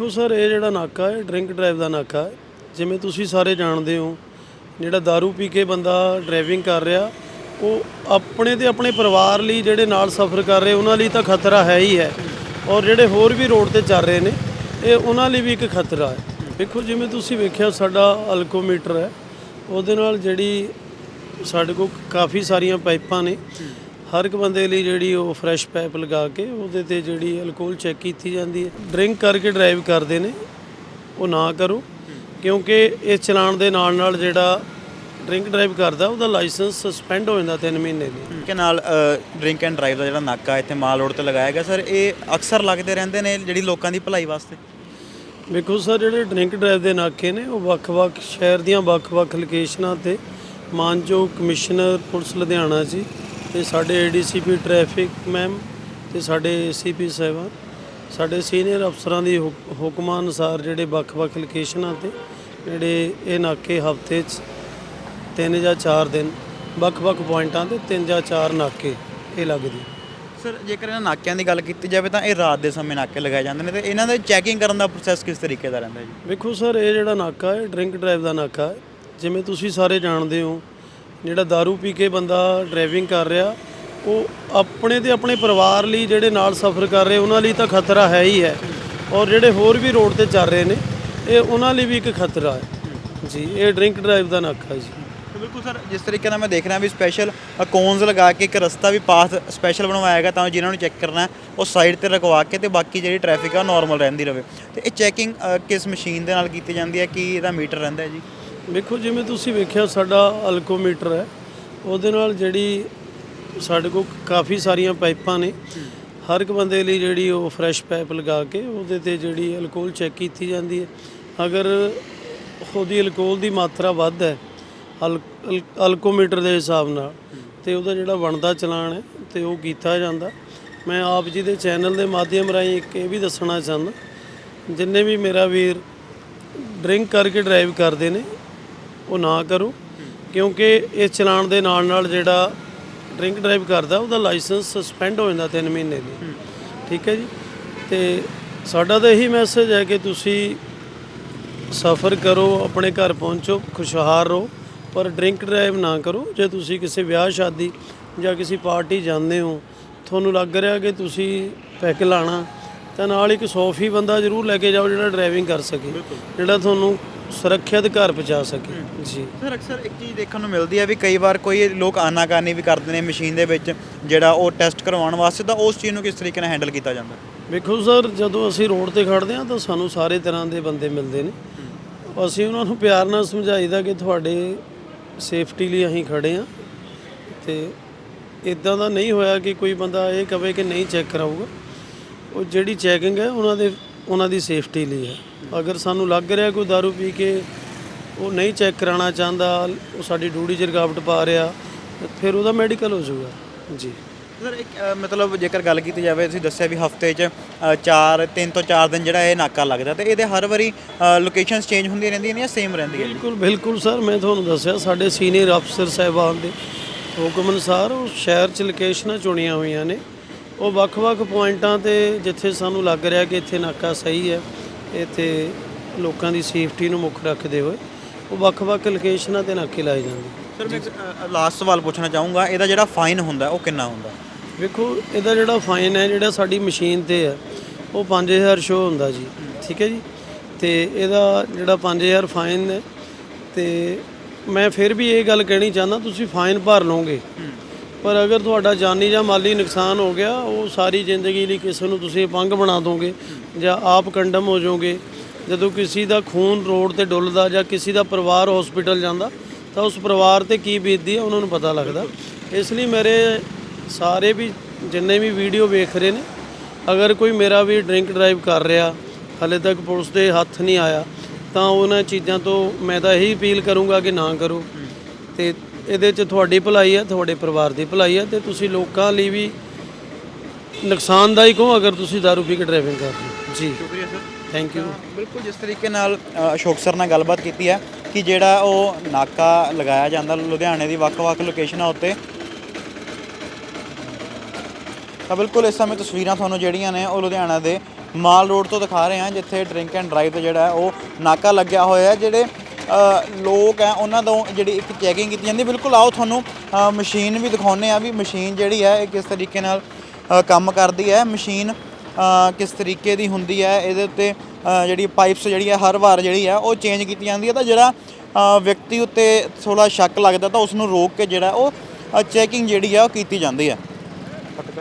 ਦੇਖੋ ਸਰ, ਇਹ ਜਿਹੜਾ ਨਾਕਾ ਹੈ, ਡਰਿੰਕ ਡਰਾਈਵ ਦਾ ਨਾਕਾ ਹੈ। ਜਿਵੇਂ ਤੁਸੀਂ ਸਾਰੇ ਜਾਣਦੇ ਹੋ, ਜਿਹੜਾ दारू ਪੀ ਕੇ ਬੰਦਾ ਡਰਾਈਵਿੰਗ ਕਰ ਰਿਹਾ, ਉਹ ਆਪਣੇ ਤੇ ਆਪਣੇ ਪਰਿਵਾਰ ਲਈ ਜਿਹੜੇ ਨਾਲ ਸਫ਼ਰ ਕਰ ਰਹੇ, ਉਹਨਾਂ ਲਈ ਤਾਂ ਖਤਰਾ ਹੈ ਹੀ ਹੈ। ਔਰ ਜਿਹੜੇ ਹੋਰ ਵੀ ਰੋਡ ਤੇ ਚੱਲ ਰਹੇ ਨੇ, ਇਹ ਉਹਨਾਂ ਲਈ ਵੀ ਇੱਕ ਖਤਰਾ ਹੈ। ਦੇਖੋ, ਜਿਵੇਂ ਤੁਸੀਂ ਵੇਖਿਆ, ਸਾਡਾ ਅਲਕੋਮੀਟਰ ਹੈ। ਉਹਦੇ ਨਾਲ ਜਿਹੜੀ ਸਾਡੇ ਕੋਲ ਕਾਫੀ ਸਾਰੀਆਂ ਪਾਈਪਾਂ ਨੇ। ਹਰ ਇੱਕ ਬੰਦੇ ਲਈ ਜਿਹੜੀ ਉਹ ਫਰੈਸ਼ ਪਾਈਪ ਲਗਾ ਕੇ ਉਹਦੇ ਤੇ ਜਿਹੜੀ ਅਲਕੋਹਲ ਚੈੱਕ ਕੀਤੀ ਜਾਂਦੀ ਹੈ। ਡਰਿੰਕ ਕਰਕੇ ਡਰਾਈਵ ਕਰਦੇ ਨੇ। ਉਹ ਨਾ ਕਰੋ। ਕਿਉਂਕਿ ਇਸ ਚਲਾਨ ਦੇ ਨਾਲ ਨਾਲ ਜਿਹੜਾ ਡਰਿੰਕ ਡਰਾਈਵ ਕਰਦਾ ਉਹਦਾ ਲਾਇਸੈਂਸ ਸਸਪੈਂਡ ਹੋ ਜਾਂਦਾ 3 ਮਹੀਨੇ ਲਈ ਕਿ ਨਾਲ ਡਰਿੰਕ ਐਂਡ ਡਰਾਈਵ ਦਾ ਜਿਹੜਾ ਨਾਕਾ ਇੱਥੇ ਮਾਲ ਰੋਡ ਤੇ ਲਗਾਇਆ ਗਿਆ। ਸਰ ਇਹ ਅਕਸਰ ਲੱਗਦੇ ਰਹਿੰਦੇ ਨੇ ਜਿਹੜੀ ਲੋਕਾਂ ਦੀ ਭਲਾਈ ਵਾਸਤੇ? ਵੇਖੋ ਸਰ ਜਿਹੜੇ ਡਰਿੰਕ ਡਰਾਈਵ ਦੇ ਨਾਕੇ ਨੇ ਉਹ ਵੱਖ-ਵੱਖ ਸ਼ਹਿਰ ਦੀਆਂ ਵੱਖ-ਵੱਖ ਲੋਕੇਸ਼ਨਾਂ ਤੇ ਮਾਨਯੋਗ ਕਮਿਸ਼ਨਰ ਪੁਲਿਸ ਲੁਧਿਆਣਾ ਜੀ ਤੇ ਸਾਡੇ ਏਡੀਸੀਪੀ ਟ੍ਰੈਫਿਕ ਮੈਮ ਤੇ ਸਾਡੇ ਏਸੀਪੀ ਸਾਹਿਬਾਨ ਸਾਡੇ ਸੀਨੀਅਰ ਅਫਸਰਾਂ ਦੀ ਹੁਕ- ਹੁਕਮਾਂ ਅਨੁਸਾਰ ਜਿਹੜੇ ਵੱਖ-ਵੱਖ ਲੋਕੇਸ਼ਨਾਂ ਤੇ ਜਿਹੜੇ ਇਹ ਨਾਕੇ ਹਫ਼ਤੇ 'ਚ ਤਿੰਨ ਜਾਂ ਚਾਰ ਦਿਨ ਵੱਖ-ਵੱਖ ਪੁਆਇੰਟਾਂ ਤੇ ਤਿੰਨ ਜਾਂ ਚਾਰ ਨਾਕੇ ਇਹ ਲੱਗਦੇ ਸਰ ਜੇਕਰ ਇਹਨਾਂ ਨਾਕਿਆਂ ਦੀ ਗੱਲ ਕੀਤੀ ਜਾਵੇ ਤਾਂ ਇਹ ਰਾਤ ਦੇ ਸਮੇਂ ਨਾਕੇ ਲਗਾਏ ਜਾਂਦੇ ਨੇ ਤੇ ਇਹਨਾਂ ਦੇ ਚੈਕਿੰਗ ਕਰਨ ਦਾ ਪ੍ਰੋਸੈਸ ਕਿਸ ਤਰੀਕੇ ਦਾ ਰਹਿੰਦਾ ਜੀ? ਵੇਖੋ ਸਰ ਇਹ ਜਿਹੜਾ ਨਾਕਾ ਹੈ ਡਰਿੰਕ ਡਰਾਈਵ ਦਾ ਨਾਕਾ ਹੈ ਜਿਵੇਂ ਤੁਸੀਂ ਸਾਰੇ ਜਾਣਦੇ ਹੋ ਜਿਹੜਾ दारू ਪੀ ਕੇ ਬੰਦਾ ਡਰਾਈਵਿੰਗ ਕਰ ਰਿਹਾ, ਉਹ ਆਪਣੇ ਤੇ ਆਪਣੇ ਪਰਿਵਾਰ ਲਈ ਜਿਹੜੇ ਨਾਲ ਸਫ਼ਰ ਕਰ ਰਹੇ, ਉਹਨਾਂ ਲਈ ਤਾਂ ਖਤਰਾ ਹੈ ਹੀ ਹੈ। ਔਰ ਜਿਹੜੇ ਹੋਰ ਵੀ ਰੋਡ ਤੇ ਚੱਲ ਰਹੇ ਨੇ, ਇਹ ਉਹਨਾਂ ਲਈ ਵੀ ਇੱਕ ਖਤਰਾ ਹੈ। ਜੀ, ਇਹ ਡਰਿੰਕ ਡਰਾਈਵ ਦਾ ਨਾਕਾ ਹੈ ਜੀ। ਬਿਲਕੁਲ ਸਰ, ਜਿਸ ਤਰੀਕੇ ਨਾਲ ਮੈਂ ਦੇਖ ਰਿਹਾ ਵੀ ਸਪੈਸ਼ਲ ਕੋਨਸ ਲਗਾ ਕੇ ਇੱਕ ਰਸਤਾ ਵੀ ਪਾਥ ਸਪੈਸ਼ਲ ਬਣਵਾਇਆ ਹੈਗਾ ਤਾਂ ਜਿਨ੍ਹਾਂ ਨੂੰ ਚੈੱਕ ਕਰਨਾ ਉਹ ਸਾਈਡ ਤੇ ਰਖਵਾ ਕੇ ਤੇ ਬਾਕੀ ਜਿਹੜੀ ਟ੍ਰੈਫਿਕ ਆ ਨਾਰਮਲ ਰਹਿੰਦੀ ਰਵੇ। ਤੇ ਇਹ ਚੈਕਿੰਗ ਕਿਸ ਮਸ਼ੀਨ ਦੇ ਨਾਲ ਕੀਤੀ ਜਾਂਦੀ ਹੈ, ਕਿ ਇਹਦਾ ਮੀਟਰ ਰਹਿੰਦਾ ਹੈ ਜੀ? ਵੇਖੋ, ਜਿਵੇਂ ਤੁਸੀਂ ਵੇਖਿਆ, ਸਾਡਾ ਅਲਕੋਮੀਟਰ ਹੈ। ਉਹਦੇ ਨਾਲ ਜਿਹੜੀ ਸਾਡੇ ਕੋਲ ਕਾਫੀ ਸਾਰੀਆਂ ਪਾਈਪਾਂ ਨੇ। ਹਰ ਇੱਕ ਬੰਦੇ ਲਈ ਜਿਹੜੀ ਉਹ ਫਰੈਸ਼ ਪਾਈਪ ਲਗਾ ਕੇ ਉਹਦੇ ਤੇ ਜਿਹੜੀ ਅਲਕੋਹਲ ਚੈੱਕ ਕੀਤੀ ਜਾਂਦੀ ਹੈ। ਅਗਰ ਉਹਦੀ ਅਲਕੋਹਲ ਦੀ ਮਾਤਰਾ ਵੱਧ ਹੈ, ਅਲ- ਅਲ- ਅਲਕੋਮੀਟਰ ਦੇ ਹਿਸਾਬ ਨਾਲ, ਤੇ ਉਹਦਾ ਜਿਹੜਾ ਬਣਦਾ ਚਲਾਨ ਹੈ, ਤੇ ਉਹ ਕੀਤਾ ਜਾਂਦਾ। ਮੈਂ ਆਪ ਜੀ ਦੇ ਚੈਨਲ ਦੇ ਮਾਧਿਅਮ ਰਾਹੀਂ ਇੱਕ ਇਹ ਵੀ ਦੱਸਣਾ ਚਾਹੁੰਦਾ, ਜਿੰਨੇ ਵੀ ਮੇਰਾ ਵੀਰ ਡਰਿੰਕ ਕਰਕੇ ਡਰਾਈਵ ਕਰਦੇ ਨੇ ਉਹ ਨਾ ਕਰੋ ਕਿਉਂਕਿ ਇਸ ਚਲਾਨ ਦੇ ਨਾਲ ਨਾਲ ਜਿਹੜਾ ਡਰਿੰਕ ਡਰਾਈਵ ਕਰਦਾ ਉਹਦਾ ਲਾਇਸੈਂਸ ਸਸਪੈਂਡ ਹੋ ਜਾਂਦਾ 3 ਮਹੀਨੇ ਲਈ ਠੀਕ ਹੈ ਜੀ? ਤੇ ਸਾਡਾ ਤਾਂ ਇਹੀ ਮੈਸੇਜ ਹੈ ਕਿ ਤੁਸੀਂ ਸਫ਼ਰ ਕਰੋ ਆਪਣੇ ਘਰ ਪਹੁੰਚੋ ਖੁਸ਼ਹਾਲ ਰਹੋ ਪਰ ਡਰਿੰਕ ਡਰਾਈਵ ਨਾ ਕਰੋ। ਜੇ ਤੁਸੀਂ ਕਿਸੇ ਵਿਆਹ ਸ਼ਾਦੀ ਜਾਂ ਕਿਸੇ ਪਾਰਟੀ ਜਾਂਦੇ ਹੋ ਤੁਹਾਨੂੰ ਲੱਗ ਰਿਹਾ ਕਿ ਤੁਸੀਂ ਪੈਕ ਲਾਣਾ ਤਾਂ ਨਾਲ ਇੱਕ ਸੌਫੀ ਬੰਦਾ ਜ਼ਰੂਰ ਲੈ ਕੇ ਜਾਓ ਜਿਹੜਾ ਡਰਾਈਵਿੰਗ ਕਰ ਸਕੇ ਜਿਹੜਾ ਤੁਹਾਨੂੰ ਸੁਰੱਖਿਅਤ ਘਰ ਪਹੁੰਚਾ ਸਕੇ। ਜੀ। ਸਰ ਅਕਸਰ ਇੱਕ ਚੀਜ਼ ਦੇਖਣ ਨੂੰ ਮਿਲਦੀ ਹੈ ਵੀ ਕਈ ਵਾਰ ਕੋਈ ਲੋਕ ਆਨਾਕਾਨੀ ਵੀ ਕਰਦੇ ਨੇ ਮਸ਼ੀਨ ਦੇ ਵਿੱਚ ਜਿਹੜਾ ਉਹ ਟੈਸਟ ਕਰਵਾਉਣ ਵਾਸਤੇ ਤਾਂ ਉਸ ਚੀਜ਼ ਨੂੰ ਕਿਸ ਤਰੀਕੇ ਨਾਲ ਹੈਂਡਲ ਕੀਤਾ ਜਾਂਦਾ? ਵੇਖੋ ਸਰ ਜਦੋਂ ਅਸੀਂ ਰੋਡ ਤੇ ਖੜਦੇ ਹਾਂ ਤਾਂ ਸਾਨੂੰ ਸਾਰੇ ਤਰ੍ਹਾਂ ਦੇ ਬੰਦੇ ਮਿਲਦੇ ਨੇ। ਅਸੀਂ ਉਹਨਾਂ ਨੂੰ ਪਿਆਰ ਨਾਲ ਸਮਝਾਈਦਾ ਕਿ ਤੁਹਾਡੇ ਸੇਫਟੀ ਲਈ ਅਸੀਂ ਖੜੇ ਹਾਂ। ਤੇ ਇਦਾਂ ਦਾ ਨਹੀਂ ਹੋਇਆ ਕਿ ਕੋਈ ਬੰਦਾ ਇਹ ਕਵੇ ਕਿ ਨਹੀਂ ਚੈੱਕ ਕਰਾਊਗਾ। ਉਹ ਜਿਹੜੀ ਚੈਕਿੰਗ ਹੈ ਉਹਨਾਂ ਦੇ ਉਹਨਾਂ ਦੀ ਸੇਫਟੀ ਲਈ ਹੈ। ਅਗਰ ਸਾਨੂੰ ਲੱਗ ਰਿਹਾ ਕੋਈ दारू ਪੀ ਕੇ ਉਹ ਨਹੀਂ ਚੈੱਕ ਕਰਾਉਣਾ ਚਾਹੁੰਦਾ ਉਹ ਸਾਡੀ ਡਿਊਟੀ 'ਚ ਰੁਕਾਵਟ ਪਾ ਰਿਹਾ ਫਿਰ ਉਹਦਾ ਮੈਡੀਕਲ ਹੋ ਜਾਊਗਾ। ਜੀ। ਸਰ ਇੱਕ ਅ, ਮਤਲਬ ਜੇਕਰ ਗੱਲ ਕੀਤੀ ਜਾਵੇ ਤੁਸੀਂ ਦੱਸਿਆ ਵੀ ਹਫ਼ਤੇ 'ਚ 4 3 ਤੋਂ 4 ਦਿਨ ਜਿਹੜਾ ਇਹ ਨਾਕਾ ਲੱਗਦਾ ਤੇ ਇਹਦੇ ਹਰ ਵਾਰੀ ਲੋਕੇਸ਼ਨਸ ਚੇਂਜ ਹੁੰਦੀਆਂ ਰਹਿੰਦੀਆਂ ਨੇ ਜਾਂ ਸੇਮ ਰਹਿੰਦੀ ਹੈ ਬਿਲਕੁਲ ਬਿਲਕੁਲ ਸਰ ਮੈਂ ਤੁਹਾਨੂੰ ਦੱਸਿਆ ਸਾਡੇ ਸੀਨੀਅਰ ਅਫਸਰ ਸਾਹਿਬਾਨ ਦੇ ਹੁਕਮ ਅਨੁਸਾਰ ਉਹ ਸ਼ਹਿਰ 'ਚ ਲੋਕੇਸ਼ਨਾਂ ਚੁਣੀਆਂ ਹੋਈਆਂ ਨੇ। ਉਹ ਵੱਖ-ਵੱਖ ਪੁਆਇੰਟਾਂ ਤੇ ਜਿੱਥੇ ਸਾਨੂੰ ਲੱਗ ਰਿਹਾ ਕਿ ਇੱਥੇ ਨਾਕਾ ਸਹੀ ਹੈ ਇੱਥੇ ਲੋਕਾਂ ਦੀ ਸੇਫਟੀ ਨੂੰ ਮੁੱਖ ਰੱਖਦੇ ਹੋਏ ਉਹ ਵੱਖ-ਵੱਖ ਲੋਕੇਸ਼ਨਾਂ ਤੇ ਨਾਕੇ ਲਾਏ ਜਾਂਦੇ ਸਰ ਮੈਂ ਲਾਸਟ ਸਵਾਲ ਪੁੱਛਣਾ ਚਾਹੂੰਗਾ ਇਹਦਾ ਜਿਹੜਾ ਫਾਈਨ ਹੁੰਦਾ ਉਹ ਕਿੰਨਾ ਹੁੰਦਾ? ਵੇਖੋ ਇਹਦਾ ਜਿਹੜਾ ਫਾਈਨ ਹੈ ਜਿਹੜਾ ਸਾਡੀ ਮਸ਼ੀਨ ਤੇ ਹੈ ਉਹ 5000 ਸ਼ੋ ਹੁੰਦਾ ਜੀ ਠੀਕ ਹੈ ਜੀ? ਤੇ ਇਹਦਾ ਜਿਹੜਾ 5000 ਫਾਈਨ ਹੈ ਤੇ ਮੈਂ ਫਿਰ ਵੀ ਇਹ ਗੱਲ ਕਹਿਣੀ ਚਾਹੁੰਦਾ ਤੁਸੀਂ ਫਾਈਨ ਭਰ ਲਓਗੇ। ਪਰ ਅਗਰ ਤੁਹਾਡਾ ਜਾਨੀ ਜਾਂ ਮਾਲੀ ਨੁਕਸਾਨ ਹੋ ਗਿਆ, ਉਹ ਸਾਰੀ ਜ਼ਿੰਦਗੀ ਲਈ ਕਿਸੇ ਨੂੰ ਤੁਸੀਂ ਅਪੰਗ ਬਣਾ ਦੋਗੇ ਜਾਂ ਆਪ ਕੰਡਮ ਹੋ ਜਾਓਗੇ। ਜਦੋਂ ਕਿਸੇ ਦਾ ਖੂਨ ਰੋਡ ਤੇ ਡੁੱਲਦਾ ਜਾਂ ਕਿਸੇ ਦਾ ਪਰਿਵਾਰ ਹਸਪੀਟਲ ਜਾਂਦਾ, ਤਾਂ ਉਸ ਪਰਿਵਾਰ ਤੇ ਕੀ ਬੀਤਦੀ ਹੈ, ਉਹਨਾਂ ਨੂੰ ਪਤਾ ਲੱਗਦਾ। ਇਸ ਲਈ ਮੇਰੇ ਸਾਰੇ ਵੀ ਜਿੰਨੇ ਵੀ ਵੀਡੀਓ ਵੇਖ ਰਹੇ ਨੇ, ਅਗਰ ਕੋਈ ਮੇਰਾ ਵੀ ਡਰਿੰਕ ਡਰਾਈਵ ਕਰ ਰਿਹਾ, ਹਲੇ ਤੱਕ ਪੁਲਿਸ ਦੇ ਹੱਥ ਨਹੀਂ ਆਇਆ, ਤਾਂ ਉਹਨਾਂ ਚੀਜ਼ਾਂ ਤੋਂ ਮੈਂ ਤਾਂ ਇਹੀ ਅਪੀਲ ਕਰੂੰਗਾ ਕਿ ਨਾ ਕਰੋ। ਤੇ ਇਹਦੇ 'ਚ ਤੁਹਾਡੀ ਭਲਾਈ ਹੈ ਤੁਹਾਡੇ ਪਰਿਵਾਰ ਦੀ ਭਲਾਈ ਹੈ ਤੇ ਤੁਸੀਂ ਲੋਕਾਂ ਲਈ ਵੀ ਨੁਕਸਾਨਦਾਇਕ ਹੋ ਅਗਰ ਤੁਸੀਂ दारू ਪੀ ਕੇ ਡਰਾਈਵਿੰਗ ਕਰ ਰਹੇ ਹੋ। ਜੀ। ਸ਼ੁਕਰੀਆ ਸਰ ਥੈਂਕ ਯੂ ਬਿਲਕੁਲ ਜਿਸ ਤਰੀਕੇ ਨਾਲ ਅਸ਼ੋਕ ਸਰ ਨਾਲ ਗੱਲਬਾਤ ਕੀਤੀ ਹੈ ਕਿ ਜਿਹੜਾ ਉਹ ਨਾਕਾ ਲਗਾਇਆ ਜਾਂਦਾ ਲੁਧਿਆਣੇ ਦੀ ਵੱਖ-ਵੱਖ ਲੋਕੇਸ਼ਨਾਂ ਉੱਤੇ। ਤਾਂ ਬਿਲਕੁਲ ਇਸ ਸਮੇਂ ਤਸਵੀਰਾਂ ਤੁਹਾਨੂੰ ਜਿਹੜੀਆਂ ਨੇ ਉਹ ਲੁਧਿਆਣਾ ਦੇ ਮਾਲ ਰੋਡ ਤੋਂ ਦਿਖਾ ਰਹੇ ਹਾਂ ਜਿੱਥੇ ਡਰਿੰਕ ਐਂਡ ਡਰਾਈਵ ਤੇ ਜਿਹੜਾ ਉਹ ਨਾਕਾ ਲੱਗਿਆ ਹੋਇਆ ਹੈ ਜਿਹੜੇ ਲੋਕ ਹੈ, ਉਹਨਾਂ ਤੋਂ ਜਿਹੜੀ ਇੱਕ ਚੈਕਿੰਗ ਕੀਤੀ ਜਾਂਦੀ ਬਿਲਕੁਲ ਆਓ ਤੁਹਾਨੂੰ ਮਸ਼ੀਨ ਵੀ ਦਿਖਾਉਂਦੇ ਆ ਵੀ ਮਸ਼ੀਨ ਜਿਹੜੀ ਹੈ, ਇਹ ਕਿਸ ਤਰੀਕੇ ਨਾਲ ਕੰਮ ਕਰਦੀ ਹੈ। ਮਸ਼ੀਨ ਕਿਸ ਤਰੀਕੇ ਦੀ ਹੁੰਦੀ ਹੈ, ਇਹਦੇ ਉੱਤੇ ਜਿਹੜੀ ਪਾਈਪਸ ਜਿਹੜੀ ਹੈ, ਹਰ ਵਾਰ ਜਿਹੜੀ ਹੈ, ਉਹ ਚੇਂਜ ਕੀਤੀ ਜਾਂਦੀ ਹੈ। ਤਾਂ ਜਿਹੜਾ ਵਿਅਕਤੀ ਉੱਤੇ ਥੋੜਾ ਸ਼ੱਕ ਲੱਗਦਾ, ਤਾਂ ਉਸ ਨੂੰ ਰੋਕ ਕੇ ਜਿਹੜਾ ਉਹ ਚੈਕਿੰਗ ਜਿਹੜੀ ਆ ਉਹ ਕੀਤੀ ਜਾਂਦੀ ਹੈ।